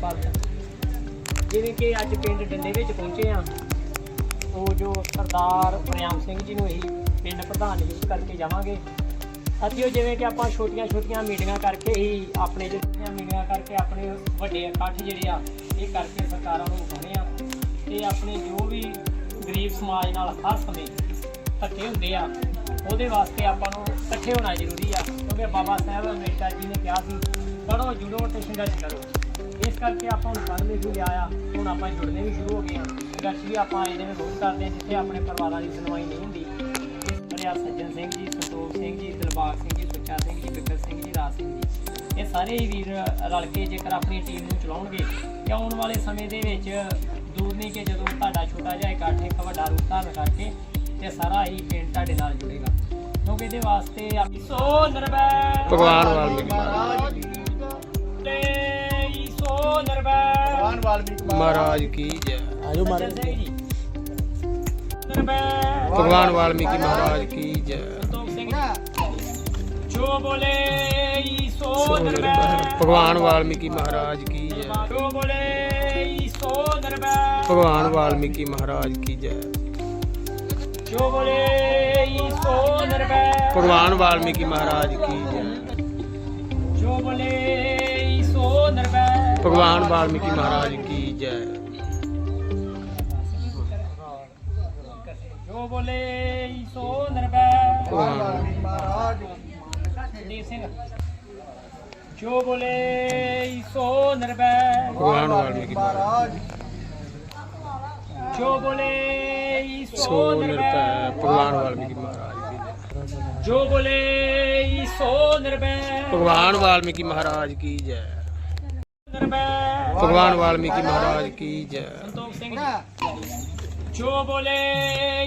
ਭਾਰਤ ਜਿਵੇਂ ਕਿ ਅੱਜ ਪਿੰਡ ਡੰਡੇ ਵਿੱਚ ਪਹੁੰਚੇ ਆ ਉਹ ਜੋ ਸਰਦਾਰ ਪ੍ਰਿਆਮ ਸਿੰਘ ਜੀ ਨੂੰ ਅਸੀਂ ਪਿੰਡ ਪ੍ਰਧਾਨ ਨਿਯੁਕਤ ਕਰਕੇ ਜਾਵਾਂਗੇ। ਸਾਥੀਓ ਜਿਵੇਂ ਕਿ ਆਪਾਂ ਛੋਟੀਆਂ-ਛੋਟੀਆਂ ਮੀਟਿੰਗਾਂ ਕਰਕੇ ਹੀ ਆਪਣੇ ਜਿਹੜੀਆਂ ਮੀਟਿੰਗਾਂ ਕਰਕੇ ਆਪਣੇ ਵੱਡੇ ਇਕੱਠ ਜਿਹੜੇ ਆ, ਇਹ ਕਰਕੇ ਸਰਕਾਰਾਂ ਨੂੰ ਵਿਖਾਉਣੇ ਆ। ਤੇ ਆਪਣੇ ਜੋ ਵੀ ਗਰੀਬ ਸਮਾਜ ਨਾਲ ਹਰ ਸਮੇਂ ਧੱਕੇ ਹੁੰਦੇ ਆ, ਉਹਦੇ ਵਾਸਤੇ ਆਪਾਂ ਨੂੰ ਇਕੱਠੇ ਹੋਣਾ ਜ਼ਰੂਰੀ ਆ। ਕਿਉਂਕਿ ਬਾਬਾ ਸਾਹਿਬ ਅੰਬੇਡਕਰ ਜੀ ਨੇ ਕਿਹਾ ਸੀ ਪੜੋ ਜੁੜੋ ਤੇ ਸੰਘਰਸ਼ ਕਰੋ। ਇਸ ਕਰਕੇ ਆਪਾਂ ਹੁਣ ਪੜ੍ਹ ਲਿਖ ਲਿਆ ਆ ਹੁਣ ਆਪਾਂ ਜੁੜਨੇ ਵੀ ਸ਼ੁਰੂ ਹੋ ਗਏ ਆ ਸੰਘਰਸ਼ ਵੀ ਆਪਾਂ ਇਹਦੇ ਵਿੱਚ ਰੋਜ਼ ਕਰਦੇ ਆ ਜਿੱਥੇ ਆਪਣੇ ਪਰਿਵਾਰਾਂ ਦੀ ਸੁਣਵਾਈ ਨਹੀਂ ਹੁੰਦੀ। ਬੜਿਆ ਸੱਜਣ ਸਿੰਘ ਜੀ ਸੰਤੋਖ ਸਿੰਘ ਜੀ ਦਿਲਬਾਗ ਸਿੰਘ ਜੀ ਸੁੱਚਾ ਸਿੰਘ ਜੀ ਬਿਕਰ ਸਿੰਘ ਜੀ ਰਾਜ ਸਿੰਘ ਜੀ। ਇਹ ਸਾਰੇ ਹੀ ਵੀਰ ਰਲ ਕੇ ਜੇਕਰ ਆਪਣੀ ਟੀਮ ਨੂੰ ਚਲਾਉਣਗੇ ਤੇ ਆਉਣ ਵਾਲੇ ਸਮੇਂ ਦੇ ਵਿੱਚ ਦੂਰ ਨਹੀਂ ਕਿ ਜਦੋਂ ਤੁਹਾਡਾ ਛੋਟਾ ਜਿਹਾ ਇਕੱਠ ਇੱਕ ਵੱਡਾ ਰੂਪ ਧਾਰਨ ਕਰਕੇ ਤੇ ਸਾਰਾ ਹੀ ਪਿੰਡ ਤੁਹਾਡੇ ਨਾਲ ਜੁੜੇਗਾ। ਕਿਉਂਕਿ ਇਹਦੇ ਵਾਸਤੇ ਆਪੀ ਸੋ ਨਿਰਭੈ ਭਗਵਾਨ ਵਾਲਮੀਕੀ ਮਹਾਰਾਜ ਤੇ ਮਹਾਰਾਜ ਕੀ ਜੈ ਆਜੋ ਸੱਜਣ ਸਿੰਘ ਜੀ ਨਿਰਭੈ ਭਗਵਾਨ ਵਾਲਮੀਕੀ ਮਹਾਰਾਜ ਕੀ ਜੈ ਸੰਤੋਖ ਸਿੰਘ ਜੀ ਜੋ ਬੋਲੇ ਈਸੋ ਨਿਰਭੈ ਭਗਵਾਨ ਵਾਲਮੀਕੀ ਮਹਾਰਾਜ ਕੀ ਜੈ ਜੋ ਬੋਲੇ ਈਸੋ ਨਿਰਭੈ ਭਗਵਾਨ ਵਾਲਮੀਕੀ ਮਹਾਰਾਜ ਕੀ ਜੈ ਜੋ ਬੋਲੇ ਈਸੋ ਨਿਰਭੈ ਭਗਵਾਨ ਵਾਲਮੀਕੀ ਮਹਾਰਾਜ ਕੀ ਜੈ ਜੋ ਬੋਲੇ ਈਸੋ ਨਿਰਭੈ ਭਗਵਾਨ ਵਾਲਮੀਕੀ ਮਹਾਰਾਜ ਕੀ ਜੈ ਜੋ ਬੋਲੇ ਈਸੋ ਨਿਰਭੈ ਭਗਵਾਨ ਵਾਲਮੀਕ ਮਹਾਰਾਜ ਜੀ ਸਿੰਘ ਜੋ ਬੋਲੇ ਈਸੋ ਨਿਰਭੈ ਭਗਵਾਨ ਵਾਲਮੀਕੀ ਮਹਾਰਾਜ ਜੋ ਬੋਲੇ ਈਸੋ ਸੋ ਨਿਰਭੈ ਨਿਰਭੈ ਭਗਵਾਨ ਵਾਲਮੀਕੀ ਮਹਾਰਾਜ ਕੀ ਜੈ ਜੋ ਬੋਲੇ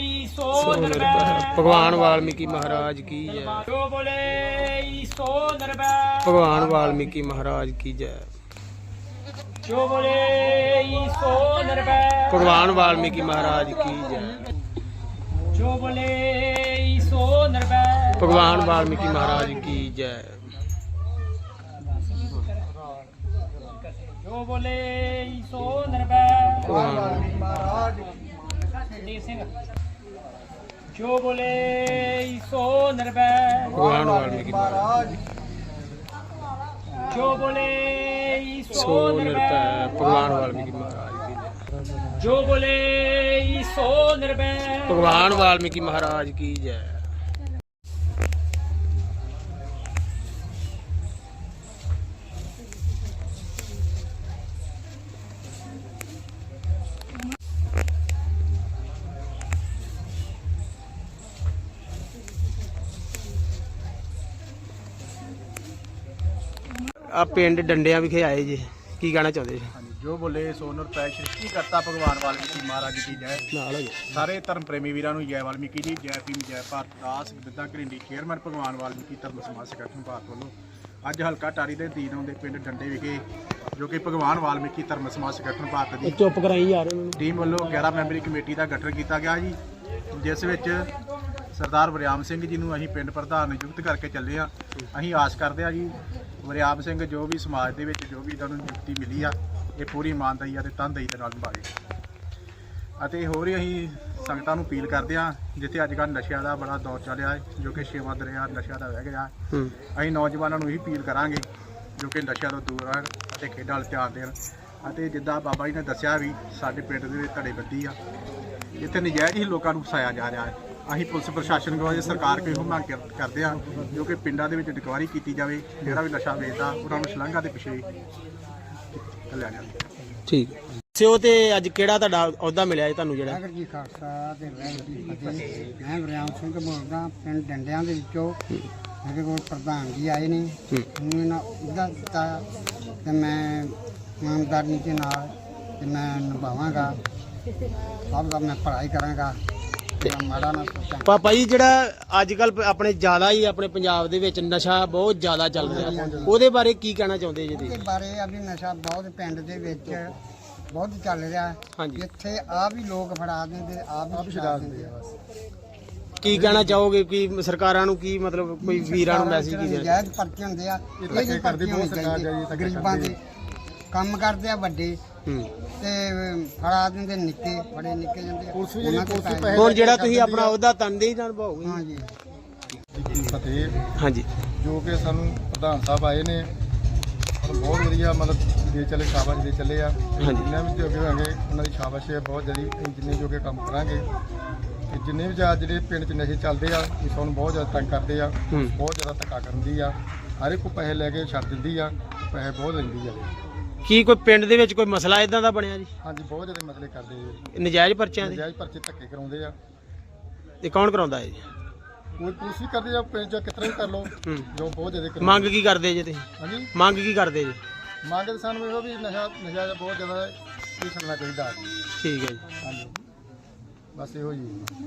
ਈਸੋ ਨਿਰਭੈ ਭਗਵਾਨ ਵਾਲਮੀਕੀ ਮਹਾਰਾਜ ਕੀ ਜੈ ਨਿਰਭੈ ਭਗਵਾਨ ਵਾਲਮੀਕੀ ਮਹਾਰਾਜ ਕੀ ਜੈ ਸੰਤੋਖ ਸਿੰਘ ਜੀ ਜੋ ਬੋਲੇ ਈਸੋ ਸੋ ਨਿਰਭੈ ਨਿਰਭੈ ਭਗਵਾਨ ਵਾਲਮੀਕੀ ਮਹਾਰਾਜ ਕੀ ਜੈ ਜੋ ਬੋਲੇ ਈਸੋ ਨਿਰਭੈ ਭਗਵਾਨ ਵਾਲਮੀਕੀ ਮਹਾਰਾਜ ਕੀ ਜੈ ਜੋ ਬੋਲੇ ਜੈ ਬੋਲੇ ਈਸੋ ਨਿਰਭੈ। ਮਹਾਰਾਜ ਕੀ ਜੈ ਜੋ ਬੋਲੇ ਈਸੋ ਨਿਰਭੈ। ਭਗਵਾਨ ਵਾਲਮੀਕ ਮਹਾਰਾਜ ਜੀ। ਸਿੰਘ ਜੋ ਬੋਲੇ ਈਸੋ ਨਿਰਭੈ ਭਗਵਾਨ ਵਾਲਮੀਕੀ ਮਹਾਰਾਜ ਜੋ ਬੋਲੇ ਸੋ ਨਿਰਭੈ ਭਗਵਾਨ ਵਾਲਮੀਕੀ ਮਹਾਰਾਜ ਜੈ ਬੋਲੇ ਈਸੋ ਨਿਰਭੈ। ਭਗਵਾਨ ਵਾਲਮੀਕੀ ਮਹਾਰਾਜ ਕੀ ਜੈ। ਆ ਪਿੰਡ ਡੰਡਿਆਂ ਵਿਖੇ ਆਏ ਜੀ। ਕੀ ਕਹਿਣਾ ਚਾਹੁੰਦੇ ਜੀ? ਹਾਂਜੀ ਜੋ ਬੋਲੇ ਸੋਨਰ ਪੈ ਸ੍ਰਿਸ਼ਟੀ ਕਰਤਾ ਭਗਵਾਨ ਵਾਲਮੀਕੀ ਮਹਾਰਾਜ ਜੀ ਜੈ। ਨਾਲ ਹੋ ਜੀ। ਸਾਰੇ ਧਰਮ ਪ੍ਰੇਮੀ ਵੀਰਾਂ ਨੂੰ ਜੈ ਵਾਲਮੀਕੀ ਜੀ ਜੈ ਭੀਮ ਜੈ ਭਾਰਤ ਦਾਸ ਬਿੱਦਾ ਘਰਿੰਡੀ ਚੇਅਰਮੈਨ ਭਗਵਾਨ ਵਾਲਮੀਕੀ ਧਰਮ ਸਮਾਜ ਸੰਗਠਨ ਭਾਰਤ ਵੱਲੋਂ ਅੱਜ ਹਲਕਾ ਟਾਰੀ ਦੇ ਦੀਨ ਆਉਂਦੇ ਪਿੰਡ ਡੰਡੇ ਵਿਖੇ ਜੋ ਕਿ ਭਗਵਾਨ ਵਾਲਮੀਕੀ ਧਰਮ ਸਮਾਜ ਸੰਗਠਨ ਭਾਰਤ ਦੀ ਚੁੱਪ ਕਰਾਈ ਯਾਰ ਟੀਮ ਵੱਲੋਂ 11 ਮੈਂਬਰੀ ਕਮੇਟੀ ਦਾ ਗਠਨ ਕੀਤਾ ਗਿਆ ਜੀ ਜਿਸ ਵਿੱਚ ਸਰਦਾਰ ਵਰਿਆਮ ਸਿੰਘ ਜੀ ਨੂੰ ਅਸੀਂ ਪਿੰਡ ਪ੍ਰਧਾਨ ਨਿਯੁਕਤ ਕਰਕੇ ਚੱਲੇ ਆ ਅਸੀਂ ਆਸ ਕਰਦੇ ਆ ਜੀ ਵਰਿਆਮ ਸਿੰਘ ਜੋ ਵੀ ਸਮਾਜ ਦੇ ਵਿੱਚ ਜੋ ਵੀ ਇਹਨਾਂ ਨੂੰ ਨਿਯੁਕਤੀ ਮਿਲੀ ਆ ਇਹ ਪੂਰੀ ਇਮਾਨਦਾਰੀ ਅਤੇ ਤਨਦੇਹੀ ਦੇ ਨਾਲ ਨਿਭਾਵੇ। ਅਤੇ ਹੋਰ ਹੀ ਅਸੀਂ ਸੰਗਤਾਂ ਨੂੰ ਅਪੀਲ ਕਰਦੇ ਆ ਜਿੱਥੇ ਅੱਜ ਕੱਲ੍ਹ ਨਸ਼ਿਆਂ ਦਾ ਬੜਾ ਦੌਰ ਚੱਲਿਆ ਹੈ ਜੋ ਕਿ ਛੇਵਾਂ ਦਰਿਆ ਨਸ਼ਿਆਂ ਦਾ ਵਹਿ ਗਿਆ ਅਸੀਂ ਨੌਜਵਾਨਾਂ ਨੂੰ ਇਹ ਅਪੀਲ ਕਰਾਂਗੇ ਜੋ ਕਿ ਨਸ਼ਿਆਂ ਤੋਂ ਦੂਰ ਰਹਿਣ ਅਤੇ ਖੇਡਾਂ ਵੱਲ ਧਿਆਨ ਦੇਣ। ਅਤੇ ਜਿੱਦਾਂ ਬਾਬਾ ਜੀ ਨੇ ਦੱਸਿਆ ਵੀ ਸਾਡੇ ਪਿੰਡ ਦੇ ਵਿੱਚ ਧੜੇਬੰਦੀ ਆ ਇੱਥੇ ਨਜਾਇਜ਼ ਹੀ ਲੋਕਾਂ ਨੂੰ ਫਸਾਇਆ ਜਾ ਰਿਹਾ ਹੈ। ਅਸੀਂ ਪੁਲਿਸ ਪ੍ਰਸ਼ਾਸਨ ਕੋਲ ਜੇ ਸਰਕਾਰ ਕੋਲ ਇਹੋ ਮੰਗ ਕਰ- ਕਰਦੇ ਆ ਜੋ ਕਿ ਪਿੰਡਾਂ ਦੇ ਵਿੱਚ ਡਿਕਵਾਰੀ ਕੀਤੀ ਜਾਵੇ ਜਿਹੜਾ ਵੀ ਨਸ਼ਾ ਵੇਚਦਾ ਉਹਨਾਂ ਨੂੰ ਸ਼ਲਾਘਾ ਦੇ ਪਿੱਛੇ ਲਿਆ ਜਾਵੇ ਠੀਕ। ਸਿਓ ਤੇ ਅੱਜ ਕਿਹੜਾ ਤੁਹਾਡਾ ਅਹੁਦਾ ਮਿਲਿਆ ਜੀ ਤੁਹਾਨੂੰ ਜਿਹੜਾ? ਵਾਹਿਗੁਰੂ ਜੀ ਖਾਲਸਾ ਤੇ ਵਾਹਿਗੁਰੂ ਜੀ ਫਤਿਹ। ਮੈਂ ਵਰਿਆਮ ਸਿੰਘ ਬੋਲਦਾ ਪਿੰਡ ਡੰਡਿਆਂ ਦੇ ਵਿੱਚੋਂ। ਮੇਰੇ ਕੋਲ ਪ੍ਰਧਾਨ ਜੀ ਆਏ ਨੇ। ਮੈਨੂੰ ਇਹਨਾਂ ਉਹਦਾ ਦਿੱਤਾ ਤੇ ਮੈਂ ਇਮਾਨਦਾਰੀ ਦੇ ਨਾਲ ਤੇ ਮੈਂ ਨਿਭਾਵਾਂਗਾ। ਸਭ ਦਾ ਮੈਂ ਪੜ੍ਹਾਈ ਕਰਾਂਗਾ। ਪਾਪਾ ਜੀ ਜਿਹੜਾ ਅੱਜ ਕੱਲ ਆਪਣੇ ਜ਼ਿਆਦਾ ਹੀ ਆਪਣੇ ਪੰਜਾਬ ਦੇ ਵਿੱਚ ਨਸ਼ਾ ਬਹੁਤ ਜ਼ਿਆਦਾ ਚੱਲ ਰਿਹਾ। ਉਹਦੇ ਬਾਰੇ ਕੀ ਕਹਿਣਾ ਚਾਹੁੰਦੇ ਜੀ ਤੁਸੀਂ? ਬਾਰੇ ਆ ਵੀ ਨਸ਼ਾ ਬਹੁਤ ਪਿੰਡ ਦੇ ਵਿੱਚ ਬਹੁਤ ਚੱਲ ਰਿਹਾ। ਹਾਂਜੀ। ਇੱਥੇ ਆ ਵੀ ਲੋਕ ਫੜਾ ਦਿੰਦੇ ਆਪ ਵੀ ਛਡਾ ਦਿੰਦੇ ਆ। ਕੀ ਕਹਿਣਾ ਚਾਹੋਗੇ? ਕਿ ਸਰਕਾਰਾਂ ਨੂੰ ਕੀ ਮਤਲਬ ਕੋਈ ਵੀਰਾਂ ਨੂੰ ਮੈਸੇਜ ਕੀ ਦੇਣਾ? ਜਾਇਜ਼ ਪਰਚੇ ਹੁੰਦੇ ਆ ਇਹ ਪਰਚੇ ਹੋਣੇ ਚਾਹੀਦੇ ਗਰੀਬਾਂ ਦੇ। ਕੰਮ ਕਰਦੇ ਆ ਵੱਡੇ। ਤੇ ਫੜਾ ਦਿੰਦੇ ਨਿੱਕੇ ਬੜੇ ਨਿੱਕੇ ਜਾਂਦੇ ਪੁਲਿਸ ਵੀ ਜਿਹੜੀ ਪੁਲਿਸ ਹੁਣ ਜਿਹੜਾ ਤੁਸੀਂ ਆਪਣਾ ਉਹਦਾ ਤਨਦੇਹੀ ਨਾਲ ਨਿਭਾਓਗੇ ਹਾਂਜੀ। ਦੀ ਫਤਿਹ। ਹਾਂਜੀ। ਜੋ ਕਿ ਸਾਨੂੰ ਪ੍ਰਧਾਨ ਸਾਹਿਬ ਆਏ ਨੇ ਬਹੁਤ ਵਧੀਆ ਮਤਲਬ ਦੇ ਚੱਲੇ ਸ਼ਾਬਾਸ਼ ਦੇ ਚੱਲੇ ਆ। ਹਾਂਜੀ। ਜਿੰਨਾ ਵੀ ਜੋਗੇ ਹੋਣਗੇ ਉਹਨਾਂ ਦੀ ਸ਼ਾਬਾਸ਼ ਹੈ। ਬਹੁਤ ਜਲਦੀ ਅਸੀਂ ਜਿੰਨੇ ਜੋਗੇ ਕੰਮ ਕਰਾਂਗੇ ਤੇ ਜਿੰਨੇ ਵੀ ਜਾ ਜਿਹੜੇ ਪਿੰਡ 'ਚ ਨਸ਼ੇ ਚੱਲਦੇ ਆ ਇਹ ਸਾਨੂੰ ਬਹੁਤ ਜ਼ਿਆਦਾ ਤੰਗ ਕਰਦੇ ਆ। ਹੂੰ। ਬਹੁਤ ਜ਼ਿਆਦਾ ਧੱਕਾ ਕਰਦੀ ਆ। ਹਰ ਇੱਕ ਪੈਸੇ ਲੈ ਕੇ ਛੱਡ ਦਿੰਦੀ ਆ ਪੈਸੇ ਬਹੁਤ ਲੈਂਦੀ ਆ। ਕੀ ਕੋਈ ਪਿੰਡ ਦੇ ਵਿੱਚ ਕੋਈ ਮਸਲਾ ਇਦਾਂ ਦਾ ਬਣਿਆ ਜੀ? ਹਾਂਜੀ ਬਹੁਤ ਜ਼ਿਆਦਾ ਮਸਲੇ ਕਰਦੇ ਆ ਨਜਾਇਜ਼ ਪਰਚਿਆਂ ਦੇ? ਨਜਾਇਜ਼ ਪਰਚੇ ਧੱਕੇ ਕਰਾਉਂਦੇ ਆ। ਤੇ ਕੌਣ ਕਰਾਉਂਦਾ ਹੈ ਜੀ? ਕੋਈ ਪੁਲਿਸ ਵੀ ਕਰਦੇ ਆ ਪਿੰਡ 'ਚ ਕਿਤਨਾ ਵੀ ਕਰ ਲਓ ਹੂੰ। ਜੋ ਬਹੁਤ ਜ਼ਿਆਦਾ ਕਰਾਉਂਦੇ ਮੰਗ ਕੀ ਕਰਦੇ ਜੀ ਤੁਸੀਂ? ਹਾਂਜੀ। ਮੰਗ ਕੀ ਕਰਦੇ ਜੀ? ਮੰਗ ਤਾਂ ਸਾਨੂੰ ਇਹੋ ਵੀ ਨਸ਼ਾ ਨਸ਼ਾ ਬਹੁਤ ਜ਼ਿਆਦਾ ਇਹ ਛੱਡਣਾ ਚਾਹੀਦਾ। ਠੀਕ ਹੈ ਜੀ। ਹਾਂਜੀ। ਬਸ ਇਹੋ ਜੀ